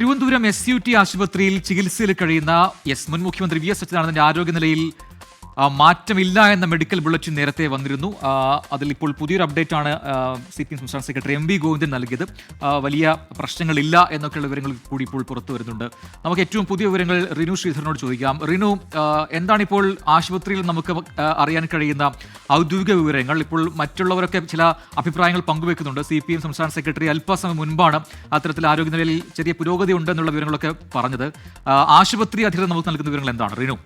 Thiruvananthapuram S U T ആശുപത്രിയിൽ ചികിത്സയിൽ കഴിയുന്ന എസ് മുൻ മുഖ്യമന്ത്രി വി എസ് അച്യുതാനന്ദന്റെ ആരോഗ്യനിലയിൽ മാറ്റമില്ല എന്ന മെഡിക്കൽ ബുള്ളറ്റിൻ നേരത്തെ വന്നിരുന്നു. അതിൽ ഇപ്പോൾ പുതിയൊരു അപ്ഡേറ്റ് ആണ് സി പി എം സംസ്ഥാന സെക്രട്ടറി എം വി ഗോവിന്ദൻ നൽകിയത്. വലിയ പ്രശ്നങ്ങളില്ല എന്നൊക്കെയുള്ള വിവരങ്ങൾ കൂടി ഇപ്പോൾ പുറത്തു വരുന്നുണ്ട്. നമുക്ക് ഏറ്റവും പുതിയ വിവരങ്ങൾ റിനു ശ്രീധരനോട് ചോദിക്കാം. റിനു എന്താണ് എന്താണിപ്പോൾ ആശുപത്രിയിൽ നമുക്ക് അറിയാൻ കഴിയുന്ന ഔദ്യോഗിക വിവരങ്ങൾ? ഇപ്പോൾ മറ്റുള്ളവരൊക്കെ ചില അഭിപ്രായങ്ങൾ പങ്കുവെക്കുന്നുണ്ട്. സി പി എം സംസ്ഥാന സെക്രട്ടറി അല്പസമയം മുൻപാണ് അത്തരത്തിൽ ആരോഗ്യനിലയിൽ ചെറിയ പുരോഗതി ഉണ്ടെന്നുള്ള വിവരങ്ങളൊക്കെ പറഞ്ഞത്. ആശുപത്രി അധികൃതർ നമുക്ക് നൽകുന്ന വിവരങ്ങൾ എന്താണ്? റിനു.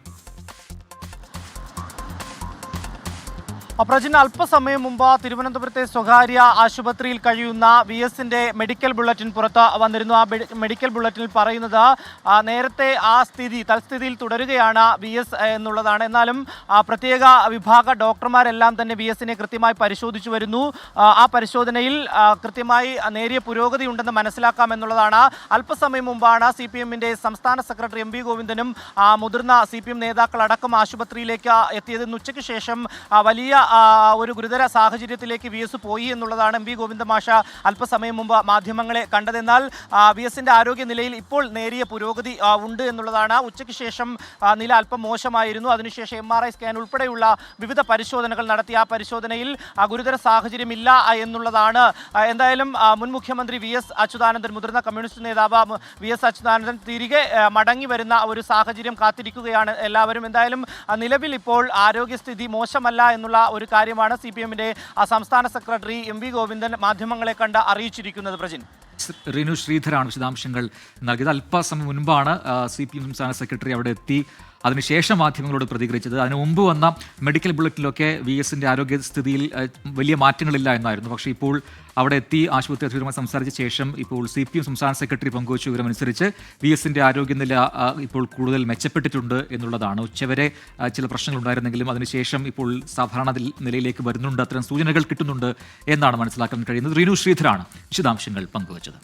പ്രജിൻ അല്പസമയം മുമ്പ് തിരുവനന്തപുരത്തെ സ്വകാര്യ ആശുപത്രിയിൽ കഴിയുന്ന വി എസിന്റെ മെഡിക്കൽ ബുള്ളറ്റിൻ പുറത്ത് വന്നിരുന്നു. ആ മെഡിക്കൽ ബുള്ളറ്റിനിൽ പറയുന്നത് നേരത്തെ ആ സ്ഥിതി തൽസ്ഥിതിയിൽ തുടരുകയാണ് വി എസ് എന്നുള്ളതാണ്. എന്നാലും പ്രത്യേക വിഭാഗ ഡോക്ടർമാരെല്ലാം തന്നെ വി എസിനെ കൃത്യമായി പരിശോധിച്ചു വരുന്നു. ആ, പരിശോധനയിൽ കൃത്യമായി നേരിയ പുരോഗതി ഉണ്ടെന്ന് മനസ്സിലാക്കാം എന്നുള്ളതാണ്. അല്പസമയം മുമ്പാണ് സി പി എമ്മിന്റെ സംസ്ഥാന സെക്രട്ടറി എം വി ഗോവിന്ദനും മുതിർന്ന സി പി എം നേതാക്കളടക്കം ആശുപത്രിയിലേക്ക് എത്തിയതെന്ന് ഉച്ചയ്ക്ക് ശേഷം വലിയ ഒരു ഗുരുതര സാഹചര്യത്തിലേക്ക് വി എസ് പോയി എന്നുള്ളതാണ് എം വി ഗോവിന്ദ മാഷ അല്പസമയം മുമ്പ് മാധ്യമങ്ങളെ കണ്ടതെന്നാൽ വി എസിന്റെ ആരോഗ്യനിലയിൽ ഇപ്പോൾ നേരിയ പുരോഗതി ഉണ്ട് എന്നുള്ളതാണ്. ഉച്ചയ്ക്ക് ശേഷം നില അല്പം മോശമായിരുന്നു. അതിനുശേഷം എം ആർ ഐ സ്കാൻ ഉൾപ്പെടെയുള്ള വിവിധ പരിശോധനകൾ നടത്തി. ആ പരിശോധനയിൽ ഗുരുതര സാഹചര്യമില്ല എന്നുള്ളതാണ്. എന്തായാലും മുൻ മുഖ്യമന്ത്രി വി എസ് അച്യുതാനന്ദൻ മുതിർന്ന കമ്മ്യൂണിസ്റ്റ് നേതാവ് വി എസ് അച്യുതാനന്ദൻ തിരികെ മടങ്ങി വരുന്ന ഒരു സാഹചര്യം കാത്തിരിക്കുകയാണ് എല്ലാവരും. എന്തായാലും നിലവിൽ ഇപ്പോൾ ആരോഗ്യസ്ഥിതി മോശമല്ല എന്നുള്ള ഒരു കാര്യമാണ് സി പി സംസ്ഥാന സെക്രട്ടറി എം വി ഗോവിന്ദൻ മാധ്യമങ്ങളെ കണ്ട് അറിയിച്ചിരിക്കുന്നത് പ്രജിൻ. റിനു ശ്രീധരാണ് വിശദാംശങ്ങൾ നൽകിയത്. അല്പസമയം മുൻപാണ് സി പി എം സംസ്ഥാന സെക്രട്ടറി അവിടെ എത്തി. അതിനുശേഷം മാധ്യമങ്ങളോട് പ്രതികരിച്ചത്. അതിനു മുമ്പ് വന്ന മെഡിക്കൽ ബുള്ളറ്റിലൊക്കെ വി എസിന്റെ ആരോഗ്യസ്ഥിതിയിൽ വലിയ മാറ്റങ്ങളില്ല എന്നായിരുന്നു. പക്ഷേ ഇപ്പോൾ അവിടെ എത്തി ആശുപത്രി അധികൃതരുമായി സംസാരിച്ച ശേഷം ഇപ്പോൾ സി പി എം സംസ്ഥാന സെക്രട്ടറി പങ്കുവച്ച വിവരമനുസരിച്ച് വി എസിന്റെ ആരോഗ്യനില ഇപ്പോൾ കൂടുതൽ മെച്ചപ്പെട്ടിട്ടുണ്ട് എന്നുള്ളതാണ്. ഉച്ചവരെ ചില പ്രശ്നങ്ങൾ ഉണ്ടായിരുന്നെങ്കിലും അതിനുശേഷം ഇപ്പോൾ സാധാരണ നിലയിലേക്ക് വരുന്നുണ്ട്. അത്തരം സൂചനകൾ കിട്ടുന്നുണ്ട് എന്നാണ് മനസ്സിലാക്കാൻ കഴിയുന്നത്. റീനു ശ്രീധരാണ് വിശദാംശങ്ങൾ പങ്കുവച്ചത്.